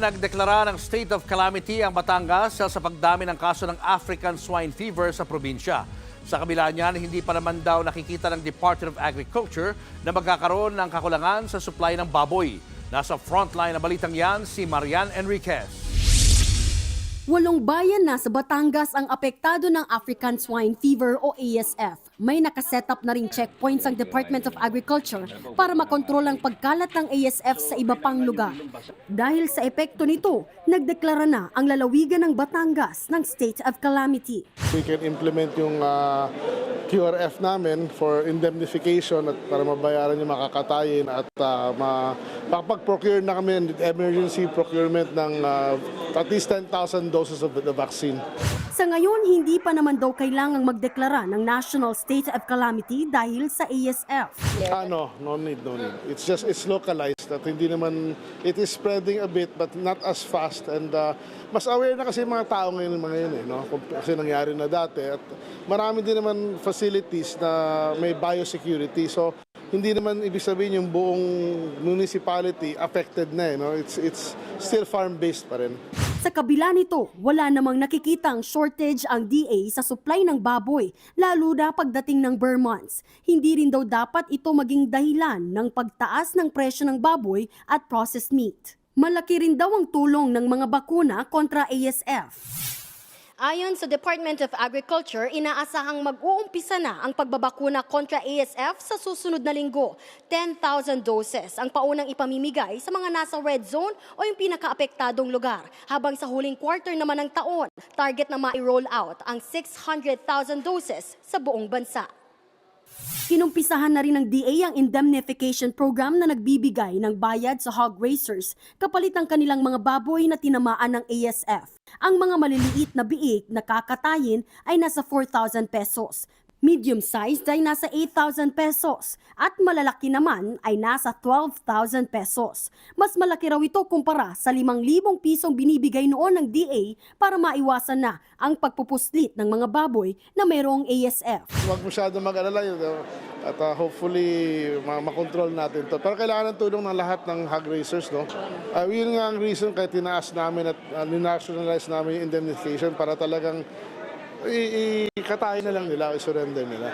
nagdeklara ng state of calamity ang Batangas sa pagdami ng kaso ng African swine fever sa probinsya. Sa kabila niyan, hindi pa naman daw nakikita ng Department of Agriculture na magkakaroon ng kakulangan sa supply ng baboy. Nasa frontline na balitang yan si Marian Enriquez. Walong bayan na sa Batangas ang apektado ng African Swine Fever o ASF. May nakaset up na ring checkpoints ang Department of Agriculture para makontrol ang pagkalat ng ASF sa iba pang lugar. Dahil sa epekto nito, nagdeklara na ang lalawigan ng Batangas ng state of calamity. we can implement yung ah, QRF namin for indemnification at para mabayaran yung makakatayin at uh, makapag-procure na kami emergency procurement ng ah, at least 10,000 doses of the vaccine. Sa ngayon, hindi pa naman daw kailangang magdeklara ng national state of calamity dahil sa ASF. Ah, no, no need, no need. It's just, it's localized at hindi naman, it is spreading a bit but not as fast and ah, mas aware na kasi mga tao ngayon mga yun eh, no? Kasi nangyari na dati at marami din naman facilities na may biosecurity so hindi naman ibig sabihin yung buong municipality affected na eh, no? It's, it's still farm-based pa rin. Sa kabila nito, wala namang nakikitang shortage ang DA sa supply ng baboy, lalo na pagdating ng bare months. Hindi rin daw dapat ito maging dahilan ng pagtaas ng presyo ng baboy at processed meat. Malaki rin daw ang tulong ng mga bakuna kontra ASF. Ayon sa Department of Agriculture, inaasahang mag-uumpisa na ang pagbabakuna kontra ASF sa susunod na linggo. 10,000 doses ang paunang ipamimigay sa mga nasa red zone o yung pinakaapektadong lugar. Habang sa huling quarter naman ng taon, target na ma-roll out ang 600,000 doses sa buong bansa. Kinumpisahan na rin ng DA ang indemnification program na nagbibigay ng bayad sa hog racers kapalit ang kanilang mga baboy na tinamaan ng ASF. Ang mga maliliit na biik na kakatayin ay nasa 4,000 pesos. Medium sized ay nasa 8,000 pesos at malalaki naman ay nasa 12,000 pesos. Mas malaki raw ito kumpara sa 5,000 pisong binibigay noon ng DA para maiwasan na ang pagpupuslit ng mga baboy na mayroong ASF. Huwag masyado mag-alala yun. At uh, hopefully, ma- makontrol natin to. Pero kailangan ng tulong ng lahat ng hog racers, no? Uh, yun nga ang reason kaya tinaas namin at uh, ninationalize namin yung indemnification para talagang i- ikatayin na lang nila, i-surrender nila.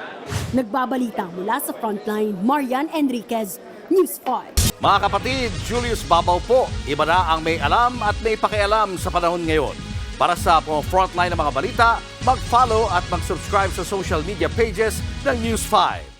Nagbabalita mula sa frontline, Marian Enriquez, News 5. Mga kapatid, Julius Babaw po. Iba na ang may alam at may pakialam sa panahon ngayon. Para sa mga frontline ng mga balita, mag-follow at mag-subscribe sa social media pages ng News 5.